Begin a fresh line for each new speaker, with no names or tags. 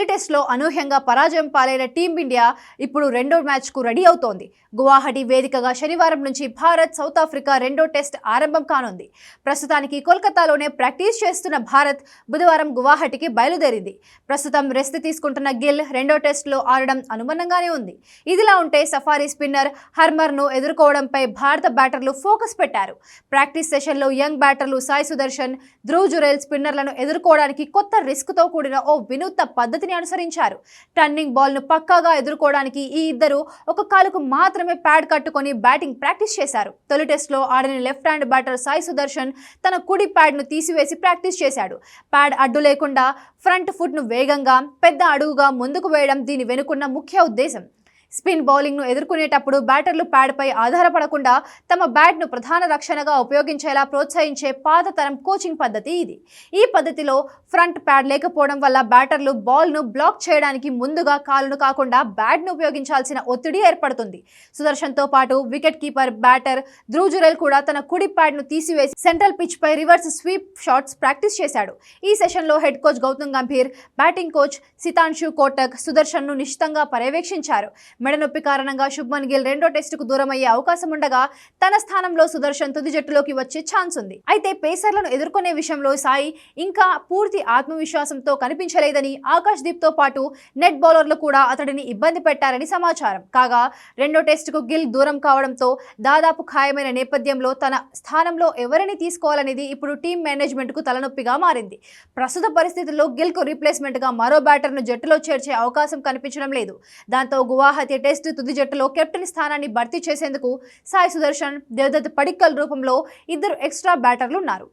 తొలి టెస్ట్లో అనూహ్యంగా పరాజయం పాలైన టీమిండియా ఇప్పుడు రెండో మ్యాచ్కు రెడీ అవుతోంది. గువాహటి వేదికగా శనివారం నుంచి భారత్ సౌత్ ఆఫ్రికా రెండో టెస్ట్ ఆరంభం కానుంది. ప్రస్తుతానికి కోల్కతాలోనే ప్రాక్టీస్ చేస్తున్న భారత్ బుధవారం గువాహటికి బయలుదేరింది. ప్రస్తుతం రెస్ట్ తీసుకుంటున్న గిల్ రెండో టెస్ట్లో ఆడడం అనుమానంగానే ఉంది. ఇదిలా ఉంటే సఫారీ స్పిన్నర్ హర్మర్ను ఎదుర్కోవడంపై భారత బ్యాటర్లు ఫోకస్ పెట్టారు. ప్రాక్టీస్ సెషన్లో యంగ్ బ్యాటర్లు సాయి సుదర్శన్ ధ్రువ్ జురేల్ స్పిన్నర్లను ఎదుర్కోవడానికి కొత్త రిస్క్తో కూడిన ఓ వినూత్న పద్ధతిని అనుసరించారు. టర్నింగ్ బాల్ను పక్కాగా ఎదుర్కోవడానికి ఈ ఇద్దరు ఒక కాలుకు మాత్రమే ప్యాడ్ కట్టుకొని బ్యాటింగ్ ప్రాక్టీస్ చేశారు. తొలి టెస్ట్లో ఆడిన left hand batter Sai Sudarshan తన కుడి ప్యాడ్ను తీసివేసి ప్రాక్టీస్ చేశాడు. ప్యాడ్ అడ్డు లేకుండా ఫ్రంట్ ఫుట్ను వేగంగా పెద్ద అడుగుగా ముందుకు వేయడం దీని వెనుకున్న ముఖ్య ఉద్దేశం. స్పిన్ బౌలింగ్ను ఎదుర్కొనేటప్పుడు బ్యాటర్లు ప్యాడ్పై ఆధారపడకుండా తమ బ్యాట్ను ప్రధాన రక్షణగా ఉపయోగించేలా ప్రోత్సహించే పాతతరం కోచింగ్ పద్ధతి ఇది. ఈ పద్ధతిలో ఫ్రంట్ ప్యాడ్ లేకపోవడం వల్ల బ్యాటర్లు బాల్ను బ్లాక్ చేయడానికి ముందుగా కాలును కాకుండా బ్యాట్ను ఉపయోగించాల్సిన ఒత్తిడి ఏర్పడుతుంది. సుదర్శన్తో పాటు wicket keeper batter Dhruv Jurel కూడా తన కుడి ప్యాడ్ను తీసివేసి సెంట్రల్ పిచ్ పై రివర్స్ స్వీప్ షాట్స్ ప్రాక్టీస్ చేశాడు. ఈ సెషన్లో head coach Gautam Gambhir batting coach Sitanshu Kotak సుదర్శన్ను నిశ్చితంగా పర్యవేక్షించారు. మెడనొప్పి కారణంగా శుభ్మన్ గిల్ రెండో టెస్టుకు దూరం అయ్యే అవకాశం ఉండగా తన స్థానంలో సుదర్శన్ తుది జట్టులోకి వచ్చే ఛాన్స్ ఉంది. అయితే పేసర్లను ఎదుర్కొనే విషయంలో సాయి ఇంకా పూర్తి ఆత్మవిశ్వాసంతో కనిపించలేదని ఆకాష్ దీప్తో పాటు నెట్ బౌలర్లు కూడా అతడిని ఇబ్బంది పెట్టారని సమాచారం. కాగా రెండో టెస్టుకు గిల్ దూరం కావడంతో దాదాపు ఖాయమైన నేపథ్యంలో తన స్థానంలో ఎవరిని తీసుకోవాలనేది ఇప్పుడు టీం మేనేజ్మెంట్కు తలనొప్పిగా మారింది. ప్రస్తుత పరిస్థితుల్లో గిల్కు రీప్లేస్మెంట్గా మరో బ్యాటర్ను జట్టులో చేర్చే అవకాశం కనిపించడం లేదు. దాంతో గువాహతి టెస్ట్ తుది జట్టులో కెప్టెన్ స్థానాన్ని భర్తీ చేసేందుకు సాయి సుదర్శన్ దేవదత్ పడిక్కల్ రూపంలో ఇద్దరు ఎక్స్ట్రా బ్యాటర్లు ఉన్నారు.